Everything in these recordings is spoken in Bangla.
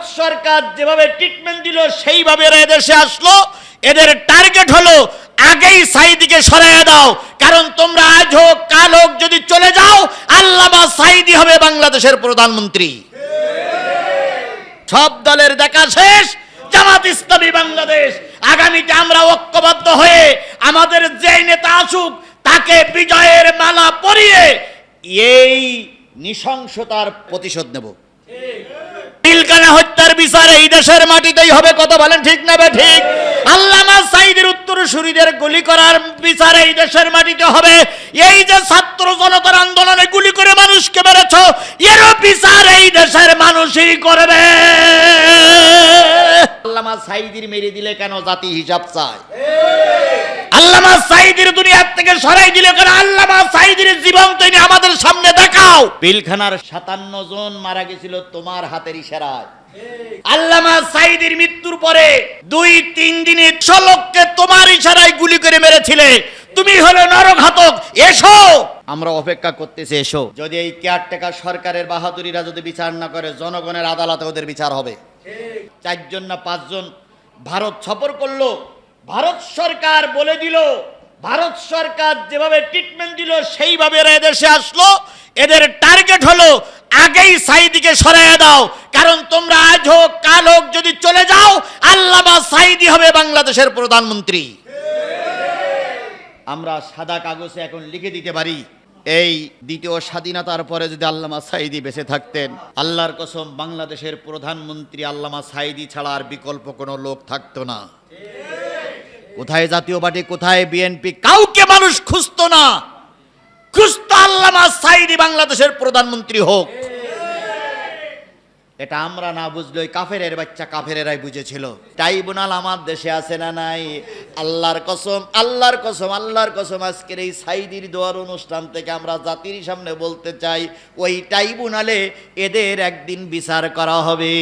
ভারত সরকার যেভাবে ট্রিটমেন্ট দিল, সেইভাবে এরা এদেশে আসলো। এদের টার্গেট হলো আগেই সাইদিকে সরাইয়া দাও। কারণ তোমরা আজ হোক, কাল হোক, যদি চলে যাও, আল্লামা সাইদি হবে বাংলাদেশের প্রধানমন্ত্রী। সব দলের দেখা শেষ। জামাত ইসলামী বাংলাদেশ। আগামীতে আমরা ঐক্যবদ্ধ হয়ে আমাদের যে নেতা আসুক, তাকে বিজয়ের মালা পরিয়ে এই নৃশংসতার প্রতিশোধ নেব। পিলকানা হত্যার বিচার এই দেশের মাটিতেই হবে, কথা বলেন ঠিক না ঠিক? আল্লামা সাইদের উত্তর উত্তরসূরিদের গুলি করার বিচার এই দেশের মাটিতে হবে। এই যে ছাত্র জনতার আন্দোলনে গুলি করে মানুষকে মেরেছ, এরও বিচার এই দেশের মানুষই করবে। আল্লামা সাইদির মেরে দিলে কেন জাতি হিসাব চায়? আল্লামা সাইদির দুনিয়ার থেকে সরাই দিলে কেন আল্লামা সাইদির জীবন তুমি আমাদের সামনে দেখাও? পিলখানার সাতান্ন জন মারা গেছিল তোমার হাতের ইশারায়। আল্লামা সাইদির মৃত্যুর পরে দুই তিন দিনে লোককে তোমার ইশারায় গুলি করে মেরেছিলে। তুমি হলো নরঘাতক এসো! আমরা অপেক্ষা করতেছি, এসো। যদি এই কেয়ারটেকার সরকারের বাহাদুরিরা যদি বিচার না করে, জনগণের আদালতে ওদের বিচার হবে। চারজন না পাঁচজন? ভারত সফর করল, ভারত সরকার বলে দিল, ভারত সরকার যেভাবে ট্রিটমেন্ট দিল, সেইভাবে এরা এদেশে আসলো। এদের টার্গেট হলো, আগেই সাইদিকে সরাইয়া দাও। কারণ তোমরা আজ হোক, কাল হোক, যদি চলে যাও, আল্লামা সাইদি হবে বাংলাদেশের প্রধানমন্ত্রী। আমরা সাদা কাগজে এখন লিখে দিতে পারি। এই দ্বিতীয় স্বাধীনতার পরে যদি আল্লামা সাইদি বেঁচে থাকতেন, আল্লাহর কসম বাংলাদেশের প্রধানমন্ত্রী আল্লামা সাইদি ছাড়া আর বিকল্প কোনো লোক থাকতো না। কোথায় জাতীয় পার্টি, কোথায় বিএনপি, কাউকে মানুষ খুঁজতো না। খুঁজতো আল্লামা সাইদি বাংলাদেশের প্রধানমন্ত্রী হোক। এটা আমরা না বুঝলে ওই কাফেরের বাচ্চা কাফেরেরাই বুঝেছিল। ট্রাইব্যুনাল আমার দেশে আছে না নাই? আল্লাহর কসম আল্লাহর কসম আল্লাহর কসম, আজকের এই সাইদির দোয়ার অনুষ্ঠান থেকে আমরা জাতির সামনে বলতে চাই, ওই ট্রাইব্যুনালে এদের একদিন বিচার করা হবে।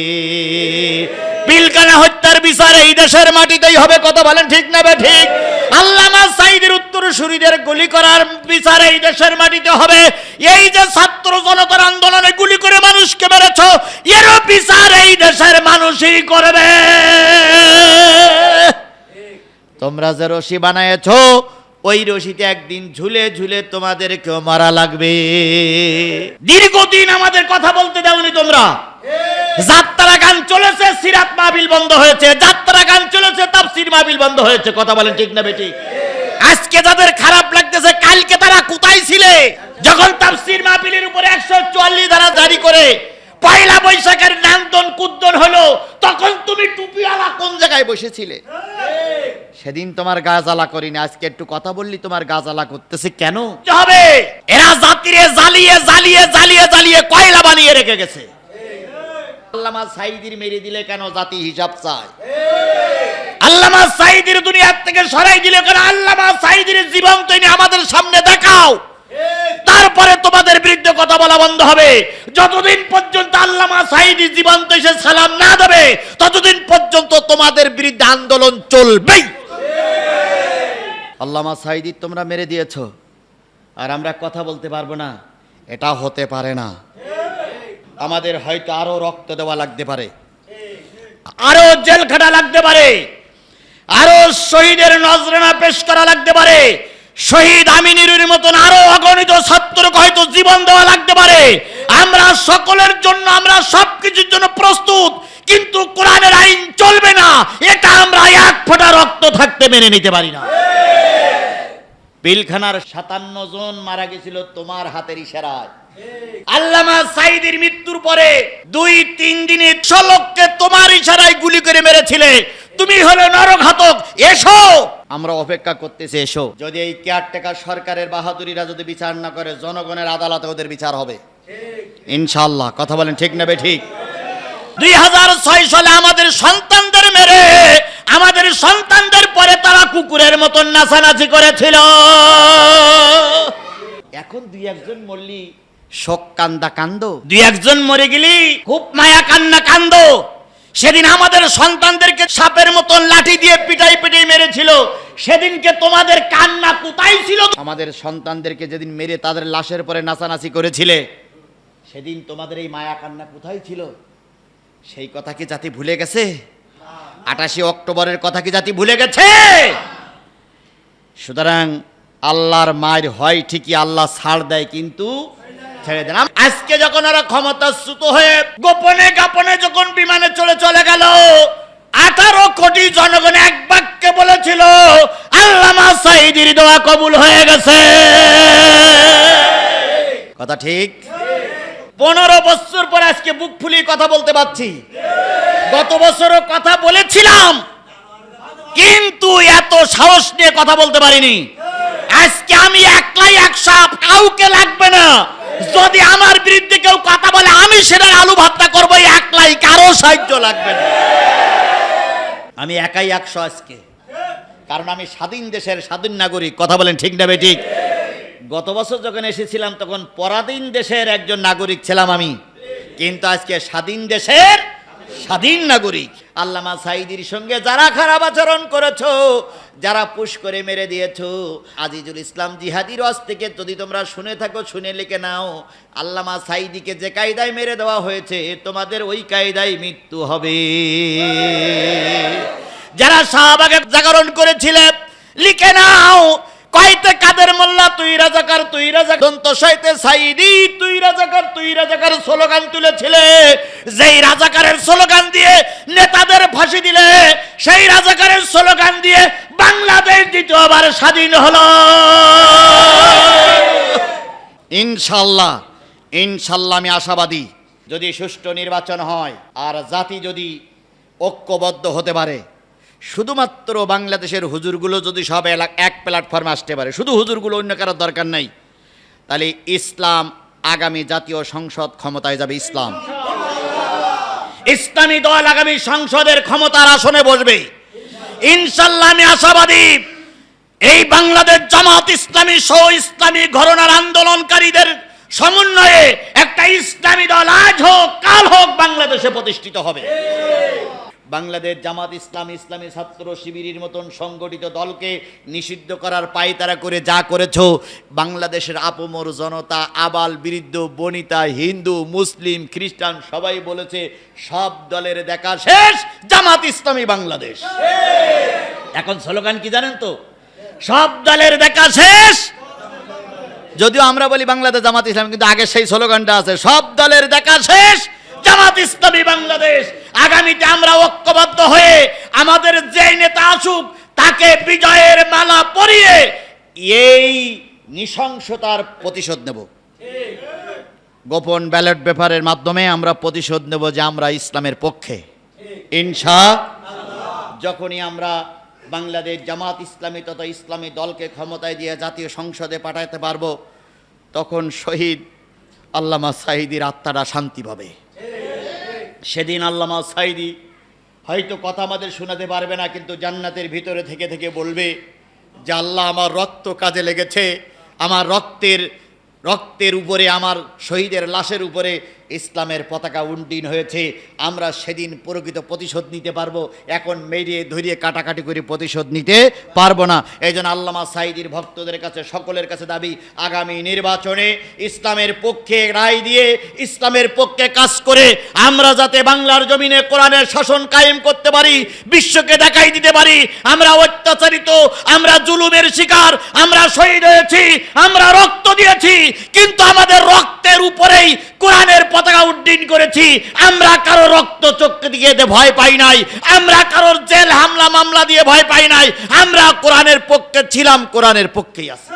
পিলকানা হত্যার বিচার এই দেশের মাটিতেই হবে, কথা বলেন ঠিক না ঠিক? আল্লামা উত্তরসূরিদের গুলি করার বিচার এই দেশের মাটিতে হবে। এই যে ছাত্র জনতার আন্দোলনে গুলি করে মানুষকে মেরেছ এরও বিচার এই দেশের মানুষই করবে। তোমরা যে রশি বানায়েছ ওই রশিতে একদিন ঝুলে ঝুলে তোমাদেরকেও মারা লাগবে। দীর্ঘদিন আমাদের কথা বলতে দাওনি তোমরা। যাত্রা গান চলেছে সিরাত মাহবিল বন্ধ হয়েছে। যাত্রা গান চলেছে তাফসির মাহবিল বন্ধ হয়েছে। কথা বলেন ঠিক না বেটি আজকে যাদের খারাপ লাগতেছে কালকে তারা কোথায় ছিলে? যখন তাফসির মাহবিলের উপরে একশো চুয়াল্লিশ ধারা জারি করে পয়লা বৈশাখের নান্দন কুদ্দন হলো তখন তুমি টুপিওয়ালা কোন জায়গায় বসেছিলে? সেদিন তোমার গা জ্বালা করিনি আজকে একটু কথা বললি তোমার গা জ্বালা করতেছে কেন? হবে? এরা জাতিরে জ্বালিয়ে জ্বালিয়ে জ্বালিয়ে জ্বালিয়ে কয়লা বানিয়ে রেখে গেছে। আল্লামা সাইদির মেরে দিলে কেন জাতি হিসাব চায়? আল্লামা সাইদির দুনিয়ার থেকে সরাই দিলে কেন? আল্লামা সাইদির জীবন তুমি আমাদের সামনে দেখাও। তারপরে তোমাদের বিরুদ্ধে কথা বলা বন্ধ হবে। যতদিন পর্যন্ত আল্লামা সাইদি জীবন্ত এসে সালাম না দেবে ততদিন পর্যন্ত তোমাদের বিরুদ্ধে আন্দোলন চলবেই। আল্লামা সাইদি তোমরা মেরে দিয়েছ। আর আমরা কথা বলতে পারব না। এটা হতে পারে না। আমাদের হয়তো আরও রক্ত দেওয়া লাগতে পারে। আরও জেল খাটা লাগতে পারে। আরও শহীদের নজরানা পেশ করা লাগতে পারে। শহীদ আমিনুরের মতন আরও অগণিত ছাত্রকে হয়তো জীবন দেওয়া লাগতে পারে। আমরা সকলের জন্য, আমরা সবকিছুর জন্য প্রস্তুত, কিন্তু কোরআনের আইন চলবে না। এটা আমরা এক ফোঁটা রক্ত থাকতে মেনে নিতে পারি না। পিলখানার সাতান্ন জন মারা গেছিল তোমার হাতের ইশারায়। আল্লামা সাইদির মৃত্যুর পরে দুই, তিন দিনে লোককে তোমার ইশারায় গুলি করে মেরেছিলে। তুমি হলো নরঘাতক এসো! আমরা অপেক্ষা করতেছি এসো। যদি এই কেয়ারটেকার সরকারের বাহাদুরিরা যদি বিচার না করে জনগণের আদালতে ওদের বিচার হবে। ইনশাল্লাহ কথা বলেন ঠিক নেবে ঠিক দুই হাজার ছয় সালে আমাদের সন্তানদের মেরে আমাদের সন্তানদের পরে তারা কুকুরের মতন নাচানাচি করেছিল। এখন দুই একজন মরলি শোক কান্দা কান্দ? দুই একজন মরে গেলি খুব মায়া কান্না কান্দ। সেদিন আমাদের সন্তানদেরকে সাপের মতন লাঠি দিয়ে পিটাই পিটাই মেরেছিল। সেদিনকে তোমাদের কান্না কোথায় ছিল? আমাদের সন্তানদেরকে যেদিন মেরে তাদের লাশের পরে নাচানাচি করেছিলে, সেদিন তোমাদের এই মায়া কান্না কোথায় ছিল? সেই কথা কি জাতি ভুলে গেছে? আটাশি অক্টোবরের কথা কি জাতি ভুলে গেছে? সুতরাং আল্লাহর মায়ের হয় ঠিকই আল্লাহ ছাড় দেয়, কিন্তু ছেড়ে দেন আম- আজকে যখন ওরা ক্ষমতাচ্যুত হয়ে গোপনে গোপনে যখন বিমানে চলে চলে গেল, আঠারো কোটি জনগণ এক বাক্যে বলেছিল, আল্লামা সাইদির দোয়া কবুল হয়ে গেছে। কথা ঠিক? পনেরো বছর পর আজকে বুক ফুলিয়ে কথা বলতে পারছি। গত বছরও কথা বলেছিলাম, কিন্তু এত সাহস নিয়ে কথা বলতে পারিনি। আজকে আমি একলাই এক সাপ, কাউকে লাগবে না। যদি আমার বিরুদ্ধে কেউ কথা বলে, আমি সেটার আলু ভাতটা করব একলাই কারও সাহায্য লাগবে না। আমি একাই একশো আজকে। কারণ আমি স্বাধীন দেশের স্বাধীন নাগরিক। কথা বলেন ঠিক না ঠিক গত বছর যখন এসেছিলাম, তখন পরাধীন দেশের একজন নাগরিক ছিলাম আমি। কিন্তু আজকে স্বাধীন দেশের স্বাধীন নাগরিক। আল্লামা সাইদির সঙ্গে যারা খারাপ আচরণ করেছ, যারা পুশ করে মেরে দিয়েছ, আজিজুল ইসলাম জিহাদির ওয়াজ থেকে যদি তোমরা শুনে থাকো, শুনে লিখে নাও, আল্লামা সাইদিকে যে কায়দায় মেরে দেওয়া হয়েছে, তোমাদের ওই কায়দায় মৃত্যু হবে। যারা শাহবাগে জাগরণ করেছিলেন লিখে নাও কয়তে কাদের মোল্লা, তুই রাজাকার তুই রাজাকার। দন্ত সাইতে সাইদি তুই রাজাকার তুই রাজাকার স্লোগান তুলেছিলে। যেই রাজাকারের স্লোগান দিয়ে নেতাদের ফাঁসি দিলে, সেই রাজাকারের স্লোগান দিয়ে বাংলাদেশ দ্বিতীয়বার স্বাধীন হলো। ইনশাল্লাহ ইনশাল্লাহ আমি আশাবাদী, যদি সুষ্ঠু নির্বাচন হয়, আর জাতি যদি ঐক্যবদ্ধ হতে পারে শুধুমাত্র বাংলাদেশের হুজুরগুলো যদি সব এলাক এক প্ল্যাটফর্মে আসতে পারে, শুধু হুজুরগুলো অন্য কারোর দরকার নাই। তাহলে ইসলাম আগামী জাতীয় সংসদ ক্ষমতায় যাবে ইসলাম। ইসলামী দল আগামী সংসদের ক্ষমতার আসনে বসবে। ইনশাল্লাহ আমি আশাবাদী, এই বাংলাদেশ জামাত ইসলামী সহ ইসলামী ঘরনার আন্দোলনকারীদের সমন্বয়ে একটা ইসলামী দল আজ হোক, কাল হোক বাংলাদেশে প্রতিষ্ঠিত হবে। বাংলাদেশ জামাত ইসলাম ইসলামী ছাত্র শিবিরের মতন সংগঠিত দলকে নিষিদ্ধ করার পায়তারা করে যা করেছ, বাংলাদেশের আপমর জনতা, আবাল বৃদ্ধ, বনিতা, হিন্দু, মুসলিম, খ্রিস্টান, সবাই বলেছে, সব দলের দেখা শেষ, জামাত ইসলামী বাংলাদেশ। এখন স্লোগান কি জানেন তো? সব দলের দেখা শেষ। যদিও আমরা বলি বাংলাদেশ জামাত ইসলাম, কিন্তু আগে সেই স্লোগানটা আছে, সব দলের দেখা শেষ, জামাত ইসলামী বাংলাদেশ। আগামীতে আমরা ঐক্যবদ্ধ হয়ে আমাদের যে নেতা আসুক, তাকে বিজয়ের মালা পরিয়ে এই নৃশংসতার প্রতিশোধ নেব। গোপন ব্যালট পেপারের মাধ্যমে আমরা প্রতিশোধ নেব যে আমরা ইসলামের পক্ষে। ইনশা যখনই আমরা বাংলাদেশ জামাত ইসলামী তথা ইসলামী দলকে ক্ষমতায় দিয়ে জাতীয় সংসদে পাঠাতে পারব, তখন শহীদ আল্লামা সাইদির আত্মাটা শান্তি পাবে। সেদিন আল্লামা সাইদি হয়তো কথা আমাদের শোনাতে পারবে না, কিন্তু জান্নাতের ভিতরে থেকে থেকে বলবে যে আল্লাহ আমার রক্ত কাজে লেগেছে, আমার রক্তের রক্তের উপরে, আমার শহীদের লাশের উপরে ইসলামের পতাকা উন্ডীন হয়েছে, আমরা সেদিন প্রকৃত প্রতিশোধ নিতে পারব, এখন মেরিয়ে ধরিয়ে কাটাকাটি করে প্রতিশোধ নিতে পারব না। এই জন্য আল্লামা সাইদির ভক্তদের কাছে, সকলের কাছে দাবি, আগামী নির্বাচনে ইসলামের পক্ষে রায় দিয়ে ইসলামের পক্ষে কাজ করে, আমরা যাতে বাংলার জমিনে কোরআনের শাসন কায়েম করতে পারি, বিশ্বকে দেখাই দিতে পারি, আমরা অত্যাচারিত, আমরা জুলুমের শিকার, আমরা শহীদ হয়েছি, আমরা রক্ত দিয়েছি, কিন্তু আমাদের রক্তের উপরেই কোরআনের পতাকা উড্ডীন করেছি, আমরা কারও রক্ত চোখ দিয়ে ভয় পাই নাই, আমরা কারোর জেল, হামলা, মামলা দিয়ে ভয় পাই নাই, আমরা কোরআনের পক্ষে ছিলাম, কোরআনের পক্ষেই আছি।